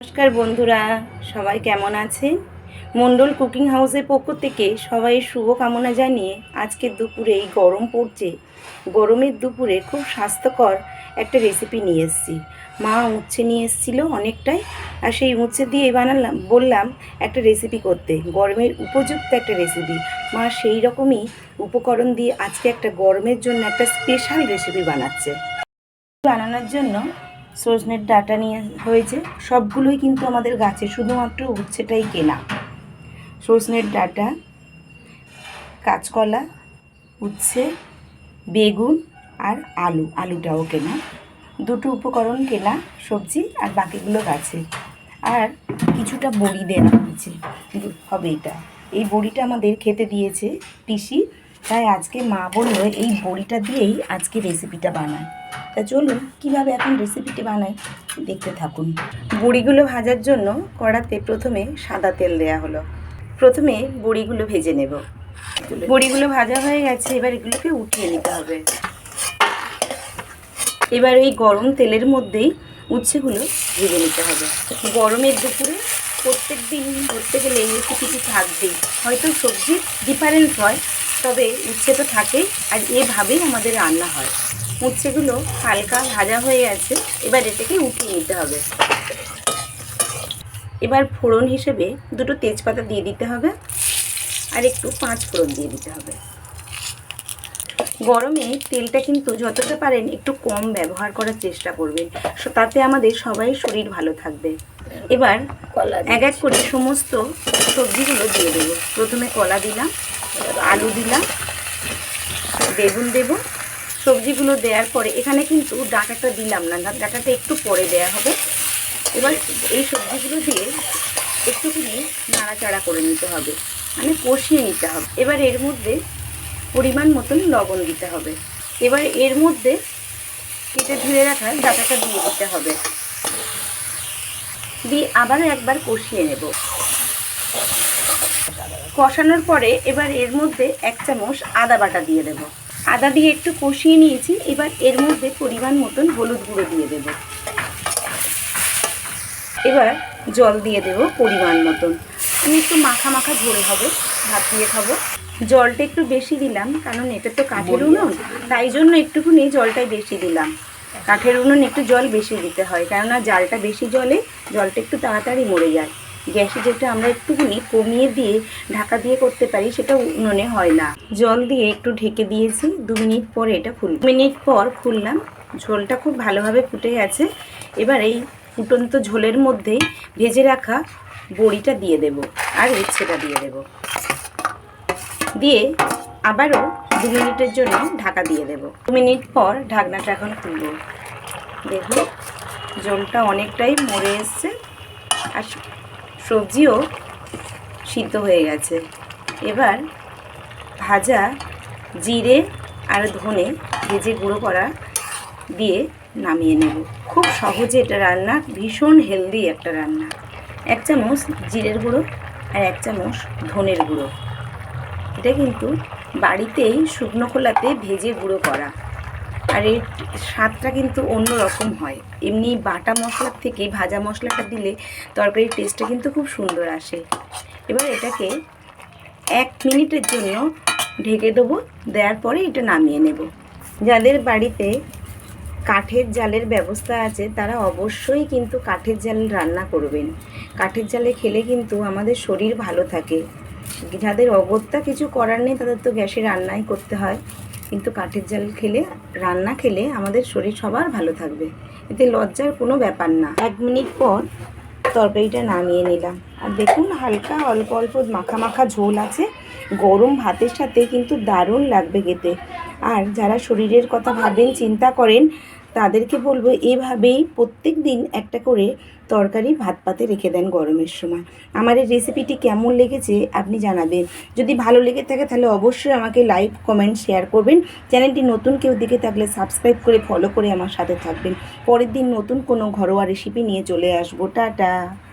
নমস্কার বন্ধুরা, সবাই কেমন আছেন? মণ্ডল কুকিং হাউসের পক্ষ থেকে সবাই শুভ কামনা জানিয়ে আজকে দুপুরে এই গরম পড়ছে। গরমের দুপুরে খুব স্বাস্থ্যকর একটা রেসিপি নিয়ে এসেছি। মা উচ্ছে নিয়ে এসেছিল অনেকটাই, আর সেই উচ্ছে দিয়ে বানালাম, বললাম একটা রেসিপি করতে। গরমের উপযুক্ত একটা রেসিপি মা সেই রকমই উপকরণ দিয়ে আজকে একটা গরমের জন্য একটা স্পেশাল রেসিপি বানাচ্ছে। বানানোর জন্য সজনের ডাটা নিয়ে হয়েছে, সবগুলোই কিন্তু আমাদের গাছে, শুধুমাত্র উচ্ছেটাই কেনা। সজনের ডাটা, কাঁচকলা, উচ্ছে, বেগুন আর আলু, আলুটাও কেনা। দুটো উপকরণ কেনা, সবজি আর বাকিগুলো গাছে। আর কিছুটা বড়ি দেওয়া হয়েছে, হবে এটা। এই বড়িটা আমাদের খেতে দিয়েছে পিসি তাই আজকে মা বলল, এই বড়িটা দিয়েই আজকে রেসিপিটা বানায় তা চলুন, কীভাবে এখন রেসিপিটি বানাই দেখতে থাকুন। বড়িগুলো ভাজার জন্য কড়াতে প্রথমে সাদা তেল দেয়া হলো। প্রথমে বড়িগুলো ভেজে নেব। বড়িগুলো ভাজা হয়ে গেছে, এবার এগুলোকে উঠিয়ে নিতে হবে। এবার এই গরম তেলের মধ্যেই উচ্ছেগুলো ভেজে নিতে হবে। গরমের দুপুরে প্রত্যেক দিন ধরতে গেলে এই রেসিপিটি থাকবেই। হয়তো সবজির ডিফারেন্স হয় তবে উচ্ছে তো থাকেই আর এভাবেই আমাদের রান্না হয়। উচ্ছেগুলো হালকা ভাজা হয়ে গেছে এবার এটাকে উঠিয়ে নিতে হবে। এবার ফোড়ন হিসেবে দুটো তেজপাতা দিয়ে দিতে হবে আর একটু পাঁচ ফোড়ন দিয়ে দিতে হবে। গরমে তেলটা কিন্তু যতটা পারেন একটু কম ব্যবহার করার চেষ্টা করবেন তাতে আমাদের সবাই শরীর ভালো থাকবে। এবার এক এক করে সমস্ত সবজিগুলো দিয়ে দেবো। প্রথমে কলা দিলাম আলু দিলাম, বেগুন দেবো। সবজিগুলো দেওয়ার পরে এখানে কিন্তু ডাঁটাটা দিলাম না ডাঁটাটা একটু পরে দেওয়া হবে। এবার এই সবজিগুলো দিয়ে একটুখানি নাড়াচাড়া করে নিতে হবে মানে কষিয়ে নিতে হবে। এবার এর মধ্যে পরিমাণ মতন লবণ দিতে হবে। এবার এর মধ্যে কেটে ধুয়ে রাখা ডাঁটাটা দিয়ে দিতে হবে। দিয়ে আবারও একবার কষিয়ে নেব। কষানোর পরে এবার এর মধ্যে এক চামচ আদা বাটা দিয়ে দেব। আদা দিয়ে একটু কষিয়ে নিয়েছি এবার এর মধ্যে পরিমাণ মতন হলুদ গুঁড়ো দিয়ে দেব। এবার জল দিয়ে দেব পরিমাণ মতন। আমি একটু মাখা মাখা ঝোল হবে ভাত দিয়ে খাব। জলটা একটু বেশি দিলাম কারণ এটা তো কাঠের উনুন তাই জন্য একটুখানি জলটাই বেশি দিলাম। কাঠের উনুন একটু জল বেশি দিতে হয় কেননা জালটা বেশি জলে জলটা একটু তাড়াতাড়ি মরে যায়। গ্যাসে যেটা আমরা একটুখানি কমিয়ে দিয়ে, ঢাকা দিয়ে করতে পারি, সেটা উনুনে হয় না। জল দিয়ে একটু ঢেকে দিয়েছি, দু মিনিট পরে এটা ফুল মিনিট পর খুললাম, ঝোলটা খুব ভালোভাবে ফুটে গেছে। এবার এই ফুটন্ত ঝোলের মধ্যেই ভেজে রাখা বড়িটা দিয়ে দেব, আর উচ্ছেটা দিয়ে দেব। দিয়ে আবারও দু মিনিটের জন্য ঢাকা দিয়ে দেব। দু মিনিট পর ঢাকনাটা এখন খুলব। দেখুন, জলটা অনেকটাই মরে এসছে। আর সবজিও সিদ্ধ হয়ে গেছে। এবার ভাজা জিরে আর ধনে ভেজে গুঁড়ো করা দিয়ে নামিয়ে নেব। খুব সহজে এটা রান্না, ভীষণ হেলদি একটা রান্না। এক চামচ জিরের গুঁড়ো আর এক চামচ ধনের গুঁড়ো। এটা কিন্তু বাড়িতেই শুকনো খোলাতে ভেজে গুঁড়ো করা। আর এর স্বাদটা কিন্তু অন্য রকম হয়। এমনি বাটা মশলার থেকে ভাজা মশলাটা দিলে তরকারির টেস্টটা কিন্তু খুব সুন্দর আসে। এবার এটাকে এক মিনিটের জন্য ঢেকে দেবো, দেওয়ার পরে এটা নামিয়ে নেব। যাদের বাড়িতে কাঠের জালের ব্যবস্থা আছে, তারা অবশ্যই কিন্তু কাঠের জাল রান্না করবেন। কাঠের জালে খেলে কিন্তু আমাদের শরীর ভালো থাকে। যাদের অগত্যা কিছু করার নেই, তাদের তো গ্যাসে রান্নাই করতে হয়। কিন্তু কাঠের জাল খেলে, রান্না খেলে আমাদের শরীর সবার ভালো থাকবে। এতে লজ্জার কোনো ব্যাপার না। এক মিনিট পর তরকারিটা নামিয়ে নিলাম। আর দেখুন, হালকা অল্প অল্প মাখা মাখা ঝোল আছে। গরম ভাতের সাথে কিন্তু দারুণ লাগবে খেতে। আর যারা শরীরের কথা ভাবেন, চিন্তা করেন তাদেরকে বলব এভাবেই প্রত্যেক দিন একটা করে তরকারি, ভাত পাতে রেখে দেন গরমের সময়। আমার এই রেসিপিটি কেমন লেগেছে আপনি জানাবেন। যদি ভালো লেগে থাকে তাহলে অবশ্যই আমাকে লাইক কমেন্ট শেয়ার করবেন। চ্যানেলটি নতুন কেউ দিকে থাকলে সাবস্ক্রাইব করে ফলো করে আমার সাথে থাকবেন। পরের দিন নতুন কোনো ঘরোয়া রেসিপি নিয়ে চলে আসব। টাটা!